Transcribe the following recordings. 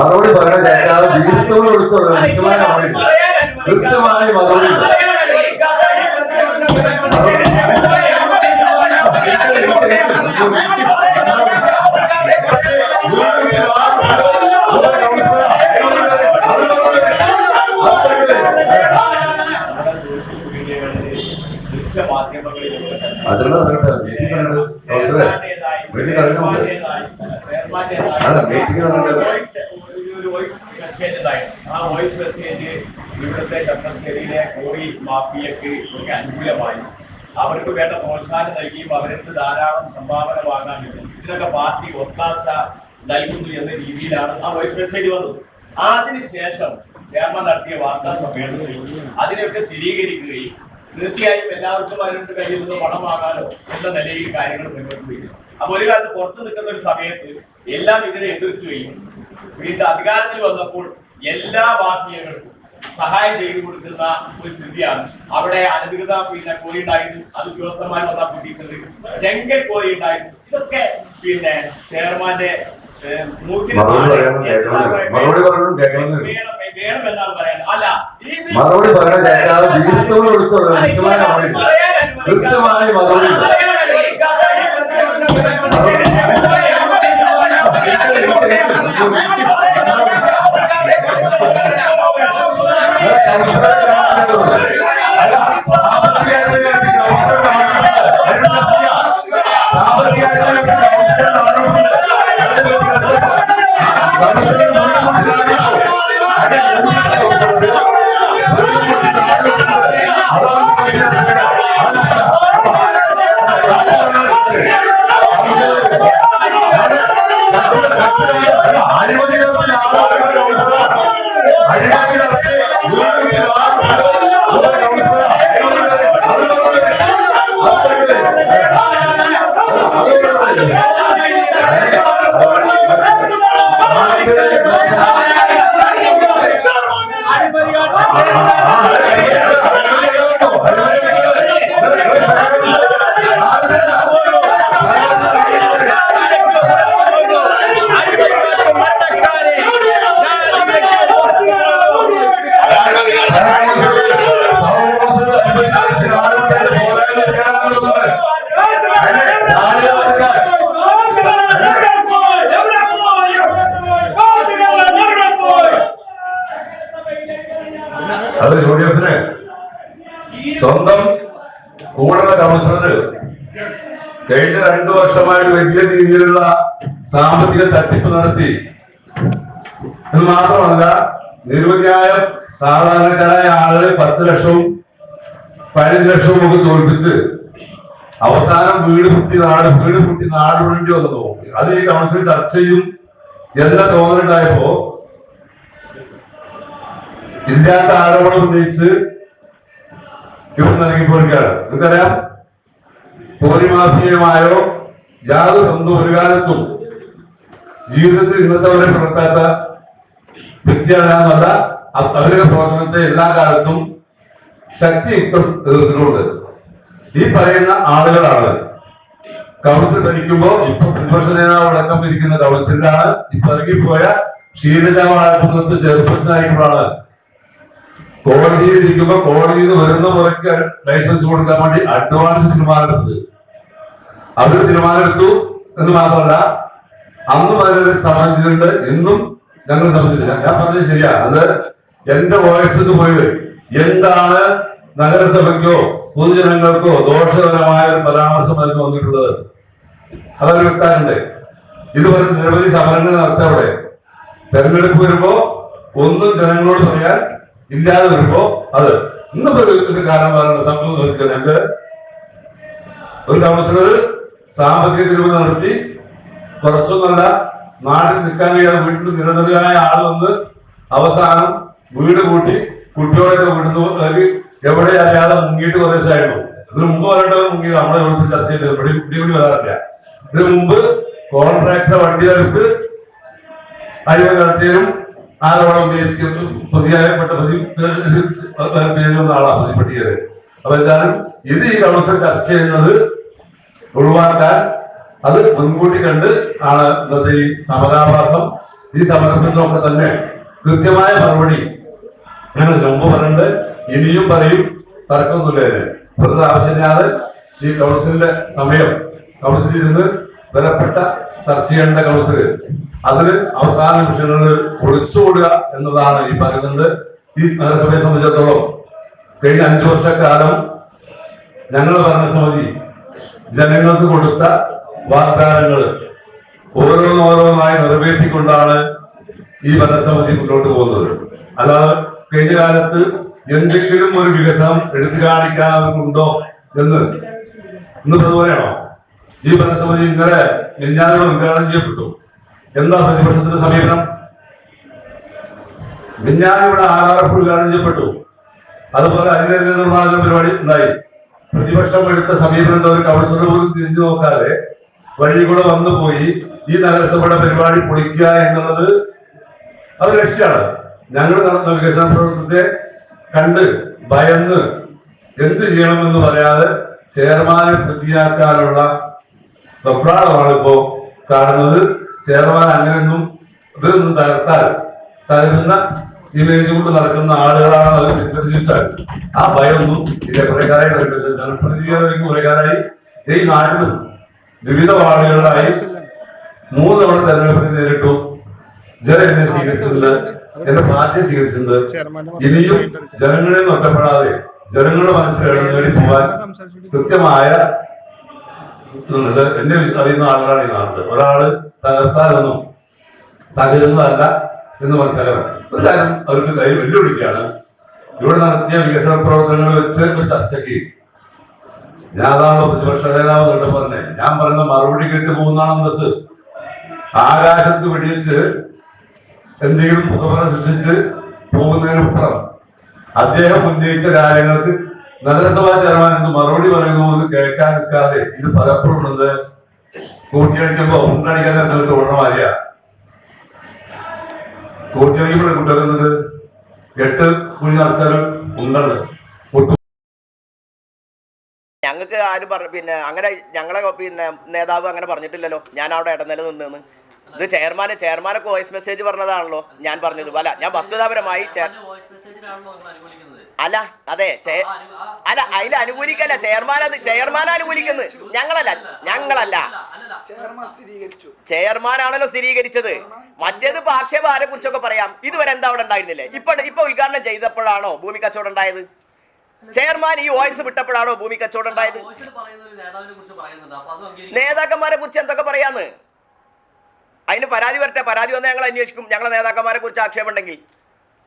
മറുപടി പറയാൻ കേൾക്കാതെ വീഴ്ത്തോട് കൊടുത്തോളൂ കൃത്യമായ മറുപടി കൃത്യമായ മറുപടി ദൃശ്യമാധ്യമങ്ങളിൽ അതിലുള്ള ഇറങ്ങട്ടെ മീറ്റിംഗ് ഉണ്ട് അവസരം വീട്ടിൽ ഇറങ്ങുന്നുണ്ട് അല്ല മീറ്റിംഗ് ഇറങ്ങട്ടെ ഒരു വോയിസ് മെസ്സേജ് ഉണ്ടായിരുന്നു ആ വോയിസ് മെസ്സേജ് ഇവിടുത്തെ ചട്ടശ്ശേരിയിലെ കോറി മാഫിയക്ക് ഒക്കെ അനുകൂലമായി. അവർക്ക് വേണ്ട പ്രോത്സാഹനം നൽകിയും അവർക്ക് ധാരാളം സംഭാവന വാങ്ങാൻ കിട്ടും ഇതിനൊക്കെ പാർട്ടി ഒത്താശ നൽകുന്നു എന്ന രീതിയിലാണ് ആ വോയിസ് മെസ്സേജ് വന്നത്. അതിനുശേഷം ക്ഷേമ നടത്തിയ വാർത്താ സമ്മേളനത്തിൽ അതിനെയൊക്കെ സ്ഥിരീകരിക്കുകയും തീർച്ചയായും എല്ലാവർക്കും അതിനൊരു കയ്യിൽ നിന്ന് പണം വാങ്ങാനോ എന്ന നിലയിൽ കാര്യങ്ങൾ മുന്നോട്ട് വയ്ക്കുന്നു അപ്പൊ ഒരു കാലത്ത് പുറത്ത് നിൽക്കുന്ന ഒരു സമയത്ത് എല്ലാം ഇതിനെ എതിർക്കുകയും വീണ്ടും അധികാരത്തിൽ വന്നപ്പോൾ എല്ലാ വാസികൾക്കും സഹായം ചെയ്തു കൊടുക്കുന്ന ഒരു സ്ഥിതിയാണ്. അവിടെ അനധികൃത പിന്നെ കോഴി ഉണ്ടായിരുന്നു അത് ഉദ്യോഗസ്ഥന്മാർ വന്നാൽ കൂട്ടിയിട്ടുണ്ട് ചെങ്കൽ കോഴി ഉണ്ടായിരുന്നു. ഇതൊക്കെ പിന്നെ ചെയർമാന്റെ മറുപടി പറയാൻ? പറയണം കേൾക്കണം അത് യു ഡി എഫിന് സ്വന്തം കൂടുന്ന കൗൺസിലർ കഴിഞ്ഞ രണ്ടു വർഷമായിട്ട് വലിയ രീതിയിലുള്ള സാമ്പത്തിക തട്ടിപ്പ് നടത്തി. എന്ന് മാത്രമല്ല നിരവധിയായ സാധാരണക്കാരായ ആളുകളെ പത്ത് ലക്ഷവും പതിനഞ്ച് ലക്ഷവും ഒക്കെ തോൽപ്പിച്ച് അവസാനം വീട് പൊട്ടി നാട് വീട് പൊട്ടി നാടുണ്ടോ വിടേണ്ടി വന്നു. അത് ഈ കൗൺസിൽ ചർച്ച ചെയ്യും എന്ന തോന്നലുണ്ടായപ്പോ ഇല്ലാത്ത ആരോപണം ഉന്നയിച്ച് ഇവിടെ ഇറങ്ങിപ്പോയിരിക്കുകയാണ്. നിങ്ങൾക്കറിയാം പോരി മാഫിയയുമായോ യാതൊരു ബന്ധം ഒരു കാലത്തും ജീവിതത്തിൽ ഇന്നത്തെ വരെ പുലർത്താത്ത വ്യക്തിയാണെന്നല്ല അവരുടെ പ്രവർത്തനത്തെ എല്ലാ കാലത്തും ശക്തിയുക്തം എതിർത്തിട്ടുണ്ട്. ഈ പറയുന്ന ആളുകളാണ്. കൗൺസിൽ ഭരിക്കുമ്പോ ഇപ്പൊ പ്രതിപക്ഷ നേതാവ് അടക്കം ഇരിക്കുന്ന കൗൺസിലാണ് ഇപ്പൊ ഇറങ്ങിപ്പോയ ഷീലജ ചെയർപേഴ്സൺ ചെയർപേഴ്സണായിട്ടുള്ളതാണ് കോടതിയിൽ ഇരിക്കുമ്പോ കോടതിയിൽ നിന്ന് വരുന്ന മുറയ്ക്ക് ലൈസൻസ് കൊടുക്കാൻ വേണ്ടി അഡ്വാൻസ് തീരുമാനമെടുത്തത് അവർ തീരുമാനമെടുത്തു എന്ന് മാത്രമല്ല അന്ന് പലരും സംബന്ധിച്ചിട്ടുണ്ട് ഇന്നും ഞങ്ങൾ സംബന്ധിച്ചില്ല ഞാൻ പറഞ്ഞത് ശരിയാ. അത് എന്റെ വോയിസ് പോയത് എന്താണ് നഗരസഭയ്ക്കോ പൊതുജനങ്ങൾക്കോ ദോഷകരമായ ഒരു പരാമർശം അതിന് വന്നിട്ടുള്ളത്? അതൊരു വ്യക്തമുണ്ട് ഇതുപോലെ നിരവധി സമരങ്ങൾ നടത്തവിടെ തെരഞ്ഞെടുപ്പ് വരുമ്പോ ഒന്നും ജനങ്ങളോട് പറയാൻ ഇല്ലാതെ വരുമ്പോ അത് ഇന്നിപ്പോ കാരണം പറയുന്ന സംഭവം എന്ത്? ഒരു കൗൺസിലർ സാമ്പത്തിക തിരുവ് നടത്തി. കുറച്ചൊന്നല്ല നാട്ടിൽ നിൽക്കാൻ കഴിയാതെ വീട്ടിൽ നിരന്തരമായ ആൾ വന്ന് അവസാനം വീട് കൂട്ടി കുട്ടികളെയൊക്കെ വിടുന്നു എവിടെ അറിയാതെ മുങ്ങിയിട്ട് പ്രദേശമായിരുന്നു. ഇതിന് മുമ്പ് വരേണ്ടവർ മുങ്ങിയത് നമ്മളെ ചർച്ച ചെയ്ത് ഇവിടെ ഇവിടെ ഇവിടെ വരാറില്ല. ഇതിനു മുമ്പ് കോൺട്രാക്ടറെ വണ്ടി എടുത്ത് അഴിമതി ആരോപണം ഉന്നയിച്ചു പ്രതിയായപ്പെട്ട പ്രതി പേരുന്ന ആളാണ് പ്രതിപ്പെട്ടിയത് അപ്പൊ എന്തായാലും ഇത് ഈ കൗൺസിൽ ചർച്ച ചെയ്യുന്നത് ഒഴിവാക്കാൻ അത് മുൻകൂട്ടി കണ്ട് ആണ് ഇന്നത്തെ ഈ സമരാഭാസം. ഈ സമരത്തിനൊക്കെ തന്നെ കൃത്യമായ മറുപടി. ഞങ്ങൾ മുമ്പ് പറഞ്ഞിട്ട് ഇനിയും പറയും തർക്കമൊന്നുമില്ല അതിന് വെറുതെ ആവശ്യമില്ലാതെ ഈ കൗൺസിലിന്റെ സമയം കൗൺസിലിൽ ഇരുന്ന് ബലപ്പെട്ട ചർച്ച ചെയ്യേണ്ട കൗൺസിൽ അതിൽ അവസാന നിമിഷങ്ങളിൽ ഒളിച്ചോടുക എന്നതാണ് ഈ പറയുന്നത്. ഈ നഗരസഭയെ സംബന്ധിച്ചിടത്തോളം കഴിഞ്ഞ അഞ്ചു വർഷക്കാലം ഞങ്ങൾ ഭരണസമിതി ജനങ്ങൾക്ക് കൊടുത്ത വാഗ്ദാനങ്ങൾ ഓരോന്നോരോന്നായി നിറവേറ്റിക്കൊണ്ടാണ് ഈ ഭരണസമിതി മുന്നോട്ട് പോകുന്നത്. അല്ലാതെ കഴിഞ്ഞ കാലത്ത് എന്തെങ്കിലും ഒരു വികസനം എടുത്തു കാണിക്കാൻ അവർക്കുണ്ടോ എന്ന് ഇന്ന് അതുപോലെയാണോ ഈ ഭരണസമിതി ഇന്നലെ ഞാനിവിടെ ഉദ്ഘാടനം ചെയ്യപ്പെട്ടു. എന്താ പ്രതിപക്ഷത്തിന്റെ സമീപനം? മിഞ്ഞാനിവിടെ ആർ ഉദ്ഘാടനം ചെയ്യപ്പെട്ടു. അതുപോലെ അധികാര നിർമ്മാണ പരിപാടി ഉണ്ടായി. പ്രതിപക്ഷം എടുത്ത സമീപനം എന്താ? ഒരു കൗൺസിലർ പോലും തിരിഞ്ഞു നോക്കാതെ വഴി കൂടെ വന്നു പോയി ഈ നഗരസഭയുടെ പരിപാടി പൊളിക്കുക എന്നുള്ളത് അവർ ലക്ഷ്യമാണ്. ഞങ്ങൾ നടന്ന വികസന പ്രവർത്തനത്തെ കണ്ട് ഭയന്ന് എന്ത് ചെയ്യണമെന്ന് പറയാതെ ചെയർമാനെ പ്രതിയാക്കാനുള്ള വെപ്രാളമാണ് ഇപ്പോ കാണുന്നത്. ചെയർമാൻ അങ്ങനെയൊന്നും ഇവരൊന്നും തകർത്താൽ തകരുന്ന ഇമേജ് കൊണ്ട് നടക്കുന്ന ആളുകളാണ് അവർ ചിന്തിച്ചാൽ. ആ ഭയമൊന്നും ഇതിലെ കുറെ കാലമായി കണ്ടത് ജനപ്രതിനിധികളൊക്കെ കുറെ കാലമായി ഈ നാട്ടിലും വിവിധ വാർഡുകളിലായി മൂന്ന് തവണ തെരഞ്ഞെടുപ്പിന് നേരിട്ടു. ജനം എന്നെ സ്വീകരിച്ചിട്ടുണ്ട്. എന്റെ പാർട്ടി സ്വീകരിച്ചിട്ടുണ്ട്. ഇനിയും ജനങ്ങളെ നിന്ന് ഒറ്റപ്പെടാതെ ജനങ്ങളുടെ മനസ്സിൽ നേടി പോവാൻ കൃത്യമായ ഇത് എന്നെ അറിയുന്ന ആളുകളാണ് ഈ നാട്ടിൽ ഒരാൾ തകർത്താലൊന്നും തകരുന്നതല്ല എന്ന് മനസ്സിലാക്കണം. ഒരു കാര്യം അവർക്ക് വെല്ലുവിളിക്കുകയാണ്. ഇവിടെ നടത്തിയ വികസന പ്രവർത്തനങ്ങൾ വെച്ച് ഒരു ചർച്ചയ്ക്ക് ഞാൻ അതാണല്ലോ പ്രതിപക്ഷ നേതാവ് തൊട്ട് പറഞ്ഞേ. ഞാൻ പറഞ്ഞ മറുപടി കേട്ട് പോകുന്നതാണ് അന്തസ് ആകാശത്ത് വെടിവെച്ച് എന്തെങ്കിലും പുകമറ സൃഷ്ടിച്ച് പോകുന്നതിനപ്പുറം അദ്ദേഹം ഉന്നയിച്ച കാര്യങ്ങൾക്ക് നഗരസഭാ ചെയർമാൻ എന്ത് മറുപടി പറയുന്നു എന്ന് കേൾക്കാൻ നിൽക്കാതെ. ഇത് പലപ്പോഴുള്ളത് കൂട്ടിയടിക്കുമ്പോ ഉണ്ടടിക്കാൻ എന്നിട്ട് ഓടണ മാതിരിയാ കൂട്ടിയടിക്കുമ്പോഴേ കുട്ടികൾക്കുന്നത് എട്ട് കുഴി നിറച്ചാലും ഉണ്ടണ്ട് ഞങ്ങൾക്ക് ആരും പറഞ്ഞു പിന്നെ അങ്ങനെ ഞങ്ങളെ പിന്നെ നേതാവ് അങ്ങനെ പറഞ്ഞിട്ടില്ലല്ലോ. ഞാൻ അവിടെ ഇടനില നിന്നെന്ന്. ഇത് ചെയർമാന് ചെയർമാനൊക്കെ വോയിസ് മെസ്സേജ് പറഞ്ഞതാണല്ലോ ഞാൻ പറഞ്ഞത്. അല്ല ഞാൻ വസ്തുതാപരമായി അല്ല അതെ ചെ- അല്ല അതിൽ അനുകൂലിക്കല്ല ചെയർമാൻ അത് ചെയർമാൻ അനുകൂലിക്കുന്നത് ഞങ്ങളല്ല ഞങ്ങളല്ല. ചെയർമാനാണല്ലോ സ്ഥിരീകരിച്ചത്. മറ്റേത് ഇപ്പൊ ആക്ഷേപം ആരെ കുറിച്ചൊക്കെ പറയാം. ഇതുവരെ എന്താ അവിടെ ഉണ്ടായിരുന്നില്ലേ? ഇപ്പൊ ഇപ്പൊ ഉദ്ഘാടനം ചെയ്തപ്പോഴാണോ ഭൂമി കച്ചവടം ഉണ്ടായത്? ചെയർമാൻ ഈ വോയിസ് വിട്ടപ്പോഴാണോ ഭൂമി കച്ചവടം ഉണ്ടായത്? നേതാക്കന്മാരെ കുറിച്ച് എന്തൊക്കെ പറയാന്ന്? അതിന് പരാതി വരട്ടെ. പരാതി വന്നാൽ ഞങ്ങൾ അന്വേഷിക്കും. ഞങ്ങളെ നേതാക്കന്മാരെ കുറിച്ച് ആക്ഷേപം ഉണ്ടെങ്കിൽ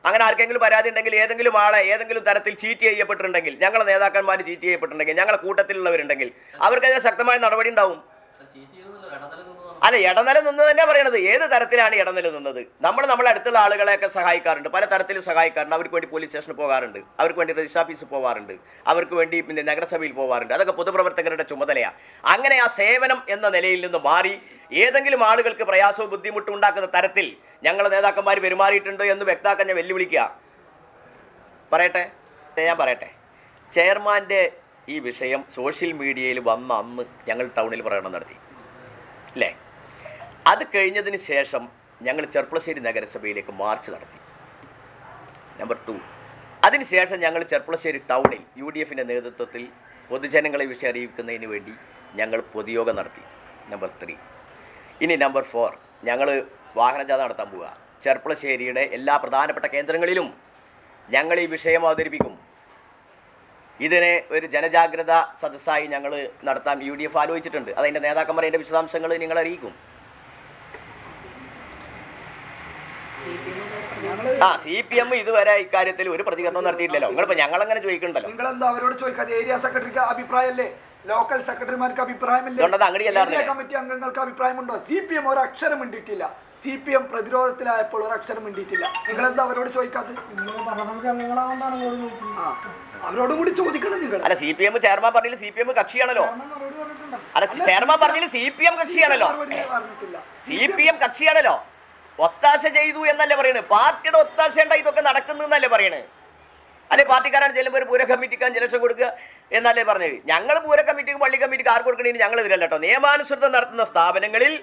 അങ്ങനെ ആർക്കെങ്കിലും പരാതി ഉണ്ടെങ്കിൽ ഏതെങ്കിലും ആളെ ഏതെങ്കിലും തരത്തിൽ ചീറ്റ് ചെയ്യപ്പെട്ടിട്ടുണ്ടെങ്കിൽ ഞങ്ങളുടെ നേതാക്കന്മാർ ചീറ്റ് ചെയ്യപ്പെട്ടിട്ടുണ്ടെങ്കിൽ ഞങ്ങളുടെ കൂട്ടത്തിലുള്ളവരുണ്ടെങ്കിൽ അവർക്കെതിരെ ശക്തമായ നടപടി ഉണ്ടാവും. അല്ല ഇടനില നിന്ന് തന്നെ പറയണത്. ഏത് തരത്തിലാണ് ഇടനില നിന്നത്? നമ്മൾ നമ്മളെ അടുത്തുള്ള ആളുകളെയൊക്കെ സഹായിക്കാറുണ്ട്. പല തരത്തിൽ സഹായിക്കാറുണ്ട്. അവർക്ക് വേണ്ടി പോലീസ് സ്റ്റേഷനിൽ പോകാറുണ്ട്. അവർക്ക് വേണ്ടി രജിസ്റ്റർ ഓഫീസിൽ പോകാറുണ്ട്. അവർക്ക് വേണ്ടി പിന്നെ നഗരസഭയിൽ പോകാറുണ്ട്. അതൊക്കെ പൊതുപ്രവർത്തകരുടെ ചുമതലയാണ് അങ്ങനെ ആ സേവനം എന്ന നിലയിൽ നിന്ന് മാറി ഏതെങ്കിലും ആളുകൾക്ക് പ്രയാസവും ബുദ്ധിമുട്ടും ഉണ്ടാക്കുന്ന തരത്തിൽ ഞങ്ങളെ നേതാക്കന്മാർ പെരുമാറിയിട്ടുണ്ട് എന്ന് വ്യക്താക്കാൻ ഞാൻ വെല്ലുവിളിക്കുക. പറയട്ടെ? ഞാൻ പറയട്ടെ. ചെയർമാന്റെ ഈ വിഷയം സോഷ്യൽ മീഡിയയിൽ വന്ന അന്ന് ഞങ്ങൾ ടൗണിൽ പ്രകടനം നടത്തി. അത് കഴിഞ്ഞതിന് ശേഷം ഞങ്ങൾ ചെർപ്പളശ്ശേരി നഗരസഭയിലേക്ക് മാർച്ച് നടത്തി. നമ്പർ ടു അതിനുശേഷം ഞങ്ങൾ ചെർപ്പളശ്ശേരി ടൗണിൽ യു ഡി എഫിന്റെ നേതൃത്വത്തിൽ പൊതുജനങ്ങളെ വിഷയം അറിയിക്കുന്നതിന് വേണ്ടി ഞങ്ങൾ പൊതുയോഗം നടത്തി. നമ്പർ ത്രീ ഇനി നമ്പർ ഫോർ ഞങ്ങൾ വാഹനജാഥ നടത്താൻ പോവുക. ചെർപ്പളശ്ശേരിയുടെ എല്ലാ പ്രധാനപ്പെട്ട കേന്ദ്രങ്ങളിലും ഞങ്ങൾ ഈ വിഷയം അവതരിപ്പിക്കും. ഇതിനെ ഒരു ജനജാഗ്രത സദസ്സായി ഞങ്ങൾ നടത്താൻ യു ഡി എഫ് ആലോചിച്ചിട്ടുണ്ട്. അതിന്റെ നേതാക്കന്മാർ അതിന്റെ വിശദാംശങ്ങൾ നിങ്ങൾ ആ സി പി എം ഇതുവരെ ഇക്കാര്യത്തിൽ ഒരു പ്രതികരണവും നടത്തിയിട്ടില്ലല്ലോ. ഞങ്ങൾ അങ്ങനെ ചോദിക്കണ്ടല്ലോ. നിങ്ങൾ എന്താ അവരോട് ചോദിക്കാതെ? ഏരിയ സെക്രട്ടറിക്ക് അഭിപ്രായമല്ലേ? ലോക്കൽ സെക്രട്ടറിമാർക്ക് അഭിപ്രായമില്ല? കമ്മിറ്റി അംഗങ്ങൾക്ക് അഭിപ്രായമുണ്ടോ? സി പി എം ഒരു അക്ഷരം ഇണ്ടിട്ടില്ല സി പി എം പ്രതിരോധത്തിലായപ്പോൾ ഒരു അക്ഷരം ഇണ്ടിട്ടില്ല നിങ്ങൾ എന്താ അവരോട് ചോദിക്കാത്തത് ആ അവരോടും കൂടി ചോദിക്കണം നിങ്ങൾ. അല്ല സി പി എം ചെയർമാൻ പറഞ്ഞില്ല? സി പി എം കക്ഷിയാണല്ലോ. അല്ല ചെയർമാൻ പറഞ്ഞില്ല? സി പി എം കക്ഷിയാണല്ലോ. പറഞ്ഞിട്ടില്ല. സി പി എം കക്ഷിയാണല്ലോ. ഒത്താശ ചെയ്തു എന്നല്ലേ പറയുന്നത് പാർട്ടിയുടെ ഒത്താശ ഉണ്ടായി ഇതൊക്കെ നടക്കുന്നതെന്നല്ലേ പറയുന്നത് അല്ലെ പാർട്ടിക്കാരാണ് ചെല്ലുമ്പോൾ ഒരു പൂര കമ്മിറ്റിക്ക് അഞ്ച് ലക്ഷം കൊടുക്കുക എന്നല്ലേ പറഞ്ഞത്? ഞങ്ങൾ പൂര കമ്മിറ്റിക്ക് പള്ളി കമ്മിറ്റിക്ക് ആർക്ക് കൊടുക്കണേന് ഞങ്ങൾ എതിരല്ല കേട്ടോ. നിയമാനുസൃതം നടത്തുന്ന സ്ഥാപനങ്ങളിൽ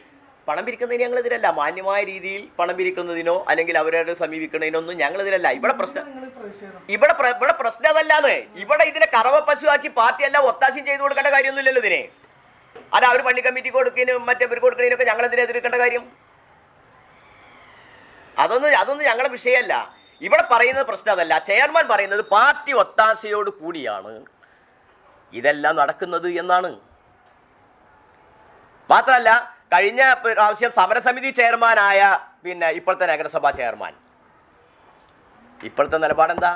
പണം പിരിക്കുന്നതിന് ഞങ്ങൾ എതിരല്ല മാന്യമായ രീതിയിൽ പണം പിരിക്കുന്നതിനോ അല്ലെങ്കിൽ അവരോട് സമീപിക്കുന്നതിനൊന്നും ഞങ്ങൾ എതിരല്ല ഇവിടെ പ്രശ്നം ഇവിടെ ഇവിടെ പ്രശ്നം അതല്ലാന്ന്. ഇവിടെ ഇതിനെ കറവ പശുവാക്കി പാർട്ടി എല്ലാം ഒത്താശയും ചെയ്തു കൊടുക്കേണ്ട കാര്യമൊന്നുമില്ലല്ലോ ഇതിനെ. അല്ല അവർ പള്ളി കമ്മിറ്റി കൊടുക്കുന്നതിനും മറ്റേ കൊടുക്കുന്നതിനൊക്കെ ഞങ്ങൾ എന്തിനാ എതിർക്കേണ്ട കാര്യം. അതൊന്നും അതൊന്നും ഞങ്ങളുടെ വിഷയമല്ല. ഇവിടെ പറയുന്നത് പ്രശ്നം അതല്ല. ചെയർമാൻ പറയുന്നത് പാർട്ടി ഒത്താശയോട് കൂടിയാണ്. ഇതെല്ലാം നടക്കുന്നത് എന്നാണ്. മാത്രമല്ല കഴിഞ്ഞ പ്രാവശ്യം സമരസമിതി ചെയർമാനായ പിന്നെ ഇപ്പോഴത്തെ നഗരസഭാ ചെയർമാൻ. ഇപ്പോഴത്തെ നിലപാടെന്താ?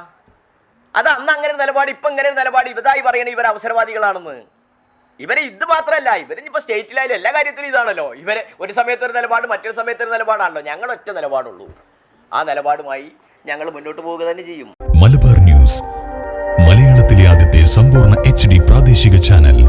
അത് അന്ന് അങ്ങനെ ഒരു നിലപാട് ഇപ്പം ഇങ്ങനെ ഒരു നിലപാട് ഇവതായി പറയണ ഇവർ അവസരവാദികളാണെന്ന്. ഇവരെ ഇത് മാത്രമല്ല ഇവർ ഇപ്പൊ സ്റ്റേറ്റിലായാലും എല്ലാ കാര്യത്തിലും ഇതാണല്ലോ. ഇവരെ ഒരു സമയത്ത് ഒരു നിലപാട് മറ്റൊരു സമയത്ത് ഒരു നിലപാടാണല്ലോ. ഞങ്ങൾ ഒറ്റ നിലപാടുള്ളൂ. ആ നിലപാടുമായി ഞങ്ങൾ മുന്നോട്ട് പോവുക തന്നെ ചെയ്യും. മലബാർ ന്യൂസ് മലയാളത്തിലെ ആദ്യത്തെ സമ്പൂർണ എച്ച് പ്രാദേശിക ചാനൽ.